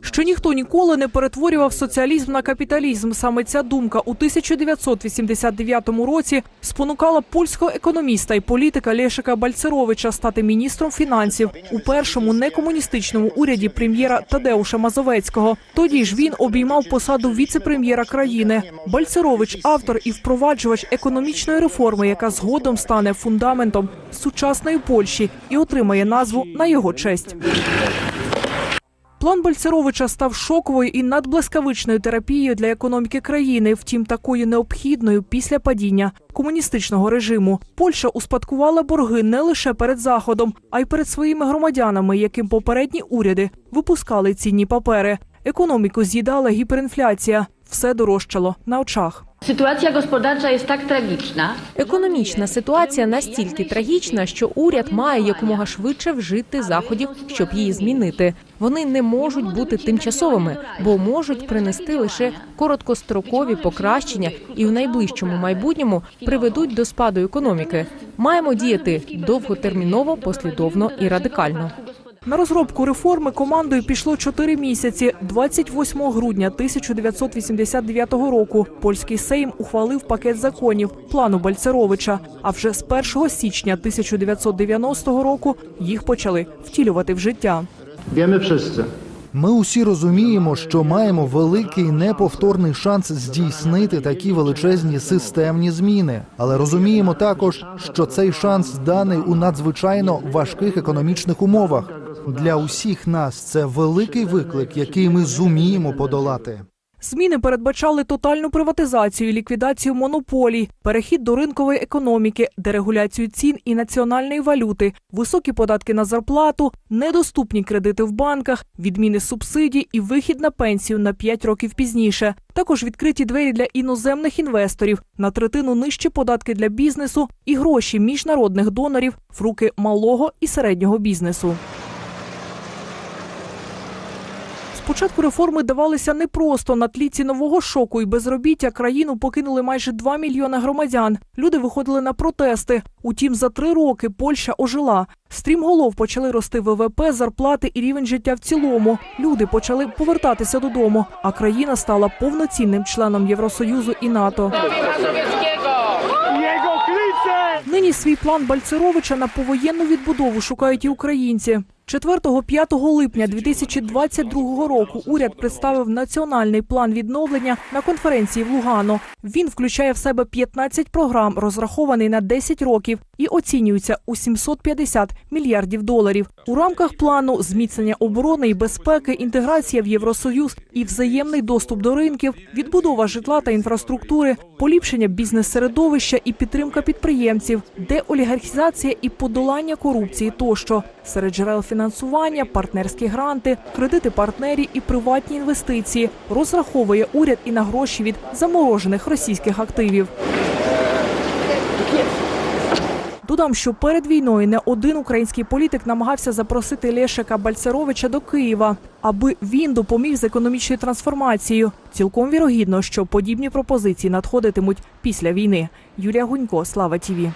Що ніхто ніколи не перетворював соціалізм на капіталізм. Саме ця думка у 1989 році спонукала польського економіста і політика Лешика Бальцеровича стати міністром фінансів у першому некомуністичному уряді прем'єра Тадеуша Мазовецького. Тоді ж він обіймав посаду віце-прем'єра країни. Бальцерович автор і впроваджувач економічної реформи, яка згодом стане фундаментом сучасної Польщі і отримає назву на його честь. План Бальцеровича став шоковою і надблискавичною терапією для економіки країни, втім такою необхідною після падіння комуністичного режиму. Польща успадкувала борги не лише перед заходом, а й перед своїми громадянами, яким попередні уряди випускали цінні папери. Економіку з'їдала гіперінфляція. Все дорожчало на очах. Sytuacja gospodarcza jest tak tragiczna, Економічна ситуація настільки трагічна, що уряд має якомога швидше вжити заходів, щоб її змінити. Вони не можуть бути тимчасовими, бо можуть принести лише короткострокові покращення і в найближчому майбутньому приведуть до спаду економіки. Маємо діяти довготерміново, послідовно і радикально. На розробку реформи командою пішло чотири місяці. 28 грудня 1989 року польський Сейм ухвалив пакет законів плану Бальцеровича. А вже з 1 січня 1990 року їх почали втілювати в життя. Wiemy wszyscy, Ми усі розуміємо, що маємо великий неповторний шанс здійснити такі величезні системні зміни, але розуміємо також, що цей шанс даний у надзвичайно важких економічних умовах. Для усіх нас це великий виклик, який ми зуміємо подолати. Зміни передбачали тотальну приватизацію, ліквідацію монополій, перехід до ринкової економіки, дерегуляцію цін і національної валюти, високі податки на зарплату, недоступні кредити в банках, відміни субсидій і вихід на пенсію на 5 років пізніше. Також відкриті двері для іноземних інвесторів, на третину нижчі податки для бізнесу і гроші міжнародних донорів в руки малого і середнього бізнесу. Спочатку реформи давалися непросто. На тлі цінового шоку і безробіття країну покинули майже 2 мільйони громадян. Люди виходили на протести. Утім, за три роки Польща ожила. Стрімголов почали рости ВВП, зарплати і рівень життя в цілому. Люди почали повертатися додому, а країна стала повноцінним членом Євросоюзу і НАТО. Нині свій план Бальцеровича на повоєнну відбудову шукають і українці. 4-5 липня 2022 року уряд представив національний план відновлення на конференції в Лугано. Він включає в себе 15 програм, розрахований на 10 років, і оцінюється у 750 мільярдів доларів. У рамках плану зміцнення оборони і безпеки, інтеграція в Євросоюз і взаємний доступ до ринків, відбудова житла та інфраструктури, поліпшення бізнес-середовища і підтримка підприємців, деолігархізація і подолання корупції тощо. Серед джерел фінансування, партнерські гранти, кредити партнерів і приватні інвестиції розраховує уряд і на гроші від заморожених російських активів. Додам, що перед війною не один український політик намагався запросити Лешика Бальцеровича до Києва, аби він допоміг з економічною трансформацією. Цілком вірогідно, що подібні пропозиції надходитимуть після війни. Юлія Гунько, Слава Тіві.